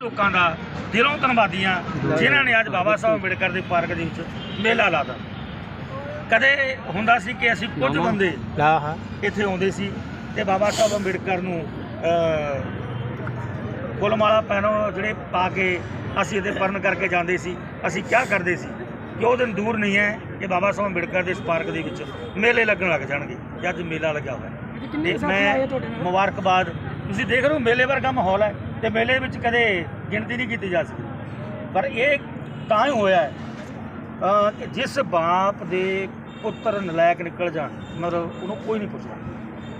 ਲੋਕਾਂ ਦਾ ਦਿਲੋਂ ਧੰਨਵਾਦੀਆਂ ਜਿਨ੍ਹਾਂ ਨੇ ਅੱਜ ਬਾਬਾ ਸਾਹਿਬ ਅੰਬੇਡਕਰ ਦੇ ਪਾਰਕ ਦੇ ਵਿੱਚ ਮੇਲਾ ਲਾਦਾ ਕਦੇ ਹੁੰਦਾ ਸੀ ਕਿ ਅਸੀਂ ਕੁਝ ਬੰਦੇ ਇੱਥੇ ਆਉਂਦੇ ਸੀ ਤੇ ਬਾਬਾ ਸਾਹਿਬ ਅੰਬੇਡਕਰ ਨੂੰ ਅ ਫੁੱਲਮਾਲਾ ਪਹਿਨੋ ਜਿਹੜੇ ਪਾ ਕੇ ਅਸੀਂ ਇਹਦੇ ਪਰਨ ਕਰਕੇ ਜਾਂਦੇ ਸੀ ਅਸੀਂ ਕੀ ਕਰਦੇ ਸੀ ਕਿ ਉਹ ਦਿਨ ਦੂਰ ਨਹੀਂ ਹੈ ਕਿ ਬਾਬਾ ਸਾਹਿਬ ਅੰਬੇਡਕਰ ਦੇ ਇਸ ਪਾਰਕ ਦੇ ਵਿੱਚ ਮੇਲੇ ਲੱਗਣ ਲੱਗ ਜਾਣਗੇ ਤੇ ਅੱਜ ਮੇਲਾ ਲੱਗਿਆ ਹੋਇਆ। ਮੈਂ ਮੁਬਾਰਕਬਾਦ। ਤੁਸੀਂ ਦੇਖ ਰਹੇ ਹੋ ਮੇਲੇ ਵਰਗਾ ਮਾਹੌਲ ਹੈ। ਤੇ ਮੇਲੇ ਵਿੱਚ ਕਦੇ ਗਿਣਤੀ ਨਹੀਂ ਕੀਤੀ ਜਾ ਸਕਦੀ ਪਰ ਇਹ ਤਾਂ ਹੀ ਹੋਇਆ ਹੈ ਕਿ ਜਿਸ ਬਾਪ ਦੇ ਪੁੱਤਰ ਨਲਾਇਕ ਨਿਕਲ ਜਾਣ, ਮਤਲਬ ਉਹਨੂੰ ਕੋਈ ਨਹੀਂ ਪੁੱਛਦਾ।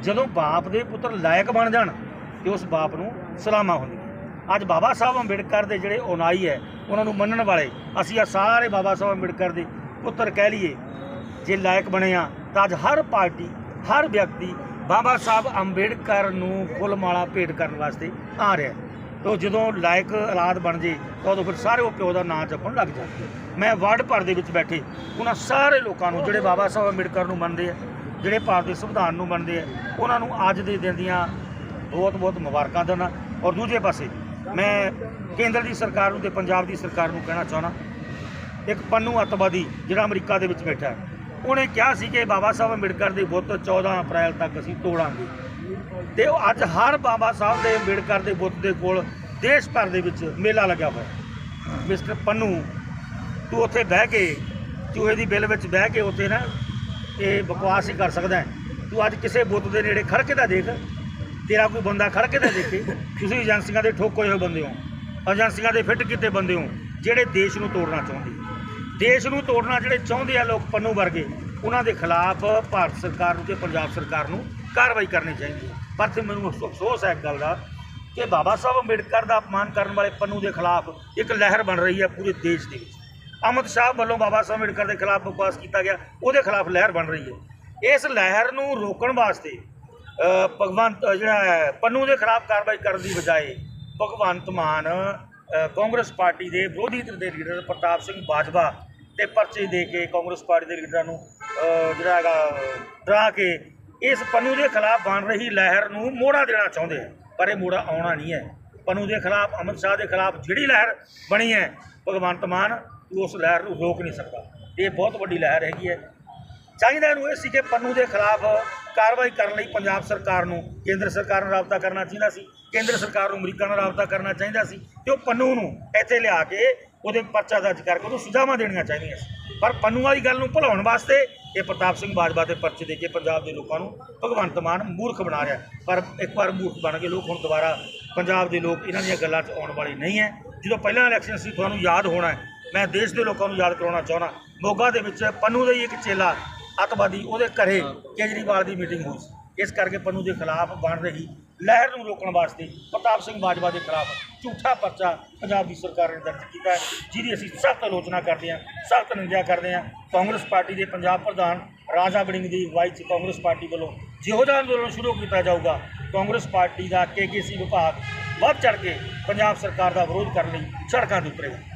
ਜਦੋਂ ਬਾਪ ਦੇ ਪੁੱਤਰ ਲਾਇਕ ਬਣ ਜਾਣ, ਤੇ ਉਸ ਬਾਪ ਨੂੰ ਸਲਾਮਾ ਹੁੰਦੀ ਅੱਜ ਬਾਬਾ ਸਾਹਿਬ ਅੰਬੇਡਕਰ ਦੇ ਜਿਹੜੇ ਉਨਾਈ ਹੈ, ਉਹਨਾਂ ਨੂੰ ਮੰਨਣ ਵਾਲੇ, ਅਸੀਂ ਆ ਸਾਰੇ ਬਾਬਾ ਸਾਹਿਬ ਅੰਬੇਡਕਰ ਦੇ ਪੁੱਤਰ ਕਹਿ ਲਈਏ, ਜੇ ਲਾਇਕ ਬਣੇ ਆ, ਤਾਂ ਅੱਜ ਹਰ ਪਾਰਟੀ, ਹਰ ਵਿਅਕਤੀ ਬਾਬਾ ਸਾਹਿਬ ਅੰਬੇਡਕਰ ਨੂੰ ਫੁੱਲ ਮਾਲਾ ਭੇਟ ਕਰਨ ਵਾਸਤੇ ਆ ਰਿਹਾ ਹੈ। ਤੋ ਜਦੋਂ ਲਾਇਕ ਔਲਾਦ ਬਣ ਜੇ ਤਾਂ ਉਦੋਂ ਫਿਰ ਸਾਰੇ ਉਹ ਪਿਓ ਦਾ ਨਾਂ ਜਪਣ ਲੱਗ ਜਾਂਦੇ ਮੈਂ ਵਰਡ ਭਰ ਦੇ ਵਿੱਚ ਬੈਠੇ, ਉਹਨਾਂ ਸਾਰੇ ਲੋਕਾਂ ਨੂੰ, ਜਿਹੜੇ ਬਾਬਾ ਸਾਹਿਬ ਅੰਬੇਡਕਰ ਨੂੰ ਮੰਨਦੇ ਆ, ਜਿਹੜੇ ਭਾਰਤ ਦੇ ਸੰਵਿਧਾਨ ਨੂੰ ਮੰਨਦੇ ਆ, ਉਹਨਾਂ ਨੂੰ ਅੱਜ ਦੇ ਦਿਨ ਦੀਆਂ ਬਹੁਤ ਬਹੁਤ ਮੁਬਾਰਕਾਂ ਦਿੰਦਾ ਔਰ ਦੂਜੇ ਪਾਸੇ, ਮੈਂ ਕੇਂਦਰ ਦੀ ਸਰਕਾਰ ਨੂੰ ਤੇ ਪੰਜਾਬ ਦੀ ਸਰਕਾਰ ਨੂੰ ਕਹਿਣਾ ਚਾਹੁੰਦਾ, ਇੱਕ ਪੰਨੂ ਅੱਤਵਾਦੀ ਜਿਹੜਾ ਅਮਰੀਕਾ ਦੇ ਵਿੱਚ ਬੈਠਾ ਹੈ ਉਹਨੇ ਕਿਹਾ ਸੀ ਕਿ ਬਾਬਾ ਸਾਹਿਬ ਅੰਬੇਡਕਰ ਦੀ ਬੁੱਤ 14 ਅਪ੍ਰੈਲ ਤੱਕ ਅਸੀਂ ਤੋੜਾਂਗੇ। ਤੇ ਉਹ ਅੱਜ ਹਰ ਬਾਬਾ ਸਾਹਿਬ ਦੇ ਅੰਬੇਡਕਰ ਦੇ ਬੁੱਤ ਦੇ ਕੋਲ ਦੇਸ਼ ਭਰ ਦੇ ਵਿੱਚ ਮੇਲਾ ਲੱਗਿਆ ਹੋਇਆ। ਮਿਸਟਰ ਪੰਨੂ, ਤੂੰ ਉੱਥੇ ਬਹਿ ਕੇ, ਚੂਹੇ ਦੀ ਬਿੱਲ ਵਿੱਚ ਬਹਿ ਕੇ ਉੱਥੇ ਨਾ ਇਹ ਬਕਵਾਸ ਹੀ ਕਰ ਸਕਦਾ ਤੂੰ ਅੱਜ ਕਿਸੇ ਬੁੱਤ ਦੇ ਨੇੜੇ ਖੜ ਕੇ ਤਾਂ ਦੇਖ। ਤੇਰਾ ਕੋਈ ਬੰਦਾ ਖੜ ਕੇ ਤਾਂ ਦੇਖੇ। ਤੁਸੀਂ ਏਜੰਸੀਆਂ ਦੇ ਠੋਕੇ ਹੋਏ ਬੰਦੇ ਹੋ। ਏਜੰਸੀਆਂ ਦੇ ਫਿੱਟ ਕੀਤੇ ਬੰਦੇ ਹੋ, ਜਿਹੜੇ ਦੇਸ਼ ਨੂੰ ਤੋੜਨਾ ਚਾਹੁੰਦੇ। ਦੇਸ਼ ਨੂੰ ਤੋੜਨਾ ਜਿਹੜੇ ਚਾਹੁੰਦੇ ਆ ਲੋਕ ਪੰਨੂ ਵਰਗੇ, ਉਹਨਾਂ ਦੇ ਖਿਲਾਫ ਭਾਰਤ ਸਰਕਾਰ ਨੂੰ ਤੇ ਪੰਜਾਬ ਸਰਕਾਰ ਨੂੰ ਕਾਰਵਾਈ ਕਰਨੀ ਚਾਹੀਦੀ ਹੈ। ਪਰ ਤੇ ਮੈਨੂੰ ਅਫਸੋਸ ਹੈ ਇੱਕ ਗੱਲ ਦਾ ਕਿ ਬਾਬਾ ਸਾਹਿਬ ਅੰਬੇਡਕਰ ਦਾ ਅਪਮਾਨ ਕਰਨ ਵਾਲੇ ਪੰਨੂ ਦੇ ਖਿਲਾਫ ਇੱਕ ਲਹਿਰ ਬਣ ਰਹੀ ਹੈ ਪੂਰੇ ਦੇਸ਼ ਦੇ ਵਿੱਚ। ਅਮਿਤ ਸ਼ਾਹ ਵੱਲੋਂ ਬਾਬਾ ਸਾਹਿਬ ਅੰਬੇਡਕਰ ਦੇ ਖਿਲਾਫ ਬਕਵਾਸ ਕੀਤਾ ਗਿਆ, ਉਹਦੇ ਖਿਲਾਫ ਲਹਿਰ ਬਣ ਰਹੀ ਹੈ। ਇਸ ਲਹਿਰ ਨੂੰ ਰੋਕਣ ਵਾਸਤੇ ਭਗਵੰਤ ਜਿਹੜਾ ਪੰਨੂ ਦੇ ਖਿਲਾਫ ਕਾਰਵਾਈ ਕਰਨ ਦੀ ਬਜਾਏ ਭਗਵੰਤ ਮਾਨ ਕਾਂਗਰਸ ਪਾਰਟੀ ਦੇ ਵਿਰੋਧੀ ਧਿਰ ਦੇ ਲੀਡਰ ਪ੍ਰਤਾਪ ਸਿੰਘ ਬਾਜਵਾ ਤੇ ਪਰਚੇ ਦੇ ਕੇ ਕਾਂਗਰਸ ਪਾਰਟੀ ਦੇ ਲੀਡਰਾਂ ਨੂੰ ਜਿਹੜਾ ਹੈਗਾ, ਡਰਾ ਕੇ ਇਸ ਪੰਨੂ ਦੇ ਖਿਲਾਫ ਬਣ ਰਹੀ ਲਹਿਰ ਨੂੰ ਮੋੜਾ ਦੇਣਾ ਚਾਹੁੰਦੇ ਆ, ਪਰ ਇਹ ਮੋੜਾ ਆਉਣਾ ਨਹੀਂ ਹੈ। ਪੰਨੂ ਦੇ ਖਿਲਾਫ, ਅਮਿਤ ਸ਼ਾਹ ਦੇ ਖਿਲਾਫ ਜਿਹੜੀ ਲਹਿਰ ਬਣੀ ਹੈ, ਭਗਵੰਤ ਮਾਨ ਉਸ ਲਹਿਰ ਨੂੰ ਰੋਕ ਨਹੀਂ ਸਕਦਾ। ਇਹ ਬਹੁਤ ਵੱਡੀ ਲਹਿਰ ਹੈਗੀ ਹੈ। ਚਾਹੀਦਾ ਨੂੰ ਇਹ ਸੀ ਕਿ ਪੰਨੂ ਦੇ ਖਿਲਾਫ ਕਾਰਵਾਈ ਕਰਨ ਲਈ ਪੰਜਾਬ ਸਰਕਾਰ ਨੂੰ, ਕੇਂਦਰ ਸਰਕਾਰ ਨਾਲ ਰਾਬਤਾ ਕਰਨਾ ਚਾਹੀਦਾ ਸੀ, ਕੇਂਦਰ ਸਰਕਾਰ ਨੂੰ ਅਮਰੀਕਾ ਨਾਲ ਰਾਬਤਾ ਕਰਨਾ ਚਾਹੀਦਾ ਸੀ ਤੇ ਉਹ ਪੰਨੂ ਨੂੰ ਇੱਥੇ ਲਿਆ ਕੇ ਉਹਦੇ ਪਰਚਾ ਦਰਜ ਕਰਕੇ ਉਹਨੂੰ ਸੁਝਾਵਾਂ ਦੇਣੀਆਂ ਚਾਹੀਦੀਆਂ ਸੀ। ਪਰ ਪੰਨੂ ਵਾਲੀ ਗੱਲ ਨੂੰ ਭੁਲਾਉਣ ਵਾਸਤੇ ਇਹ ਪ੍ਰਤਾਪ ਸਿੰਘ ਬਾਜਵਾ ਦੇ ਪਰਚੇ ਦੇ ਕੇ ਪੰਜਾਬ ਦੇ ਲੋਕਾਂ ਨੂੰ ਭਗਵੰਤ ਮਾਨ ਮੂਰਖ ਬਣਾ ਰਿਹਾ ਪਰ ਇੱਕ ਵਾਰ ਮੂਰਖ ਬਣ ਕੇ ਲੋਕ ਹੁਣ ਦੁਬਾਰਾ ਪੰਜਾਬ ਦੇ ਲੋਕ ਇਹਨਾਂ ਦੀਆਂ ਗੱਲਾਂ 'ਚ ਆਉਣ ਵਾਲੇ ਨਹੀਂ ਹੈ। ਜਦੋਂ ਪਹਿਲਾਂ ਇਲੈਕਸ਼ਨ ਸੀ, ਤੁਹਾਨੂੰ ਯਾਦ ਹੋਣਾ ਹੈ। ਮੈਂ ਦੇਸ਼ ਦੇ ਲੋਕਾਂ ਨੂੰ ਯਾਦ ਕਰਾਉਣਾ ਚਾਹੁੰਦਾ ਮੋਗਾ ਦੇ ਵਿੱਚ ਪੰਨੂ ਦਾ ਹੀ ਇੱਕ ਚੇਲਾ ਅੱਤਵਾਦੀ ਉਹਦੇ ਘਰੇ ਕੇਜਰੀਵਾਲ ਦੀ ਮੀਟਿੰਗ ਹੋਈ ਸੀ। ਇਸ ਕਰਕੇ ਪੰਨੂ ਦੇ ਖਿਲਾਫ ਬਣ ਰਹੀ ਲਹਿਰ ਨੂੰ ਰੋਕਣ ਵਾਸਤੇ ਪ੍ਰਤਾਪ ਸਿੰਘ ਬਾਜਵਾ ਦੇ ਖਿਲਾਫ ਝੂਠਾ ਪਰਚਾ ਪੰਜਾਬ ਦੀ ਸਰਕਾਰ ਨੇ ਦਰਜ ਕੀਤਾ ਹੈ, ਜਿਹਦੀ ਅਸੀਂ ਸਖਤ ਆਲੋਚਨਾ ਕਰਦੇ ਹਾਂ, ਸਖਤ ਨਿੰਦਿਆ ਕਰਦੇ ਹਾਂ। ਕਾਂਗਰਸ ਪਾਰਟੀ ਦੇ ਪੰਜਾਬ ਪ੍ਰਧਾਨ ਰਾਜਾ ਬੜਿੰਗ ਦੀ ਅਗਵਾਈ 'ਚ ਕਾਂਗਰਸ ਪਾਰਟੀ ਵੱਲੋਂ ਜਿਹੋ ਜਿਹਾ ਅੰਦੋਲਨ ਸ਼ੁਰੂ ਕੀਤਾ ਜਾਊਗਾ, ਕਾਂਗਰਸ ਪਾਰਟੀ ਦਾ ਕੇਕੇਸੀ ਵਿਭਾਗ ਵੱਧ ਚੜ ਕੇ ਪੰਜਾਬ ਸਰਕਾਰ ਦਾ ਵਿਰੋਧ ਕਰਨ ਲਈ ਸੜਕਾਂ 'ਤੇ ਉਤਰੇਗਾ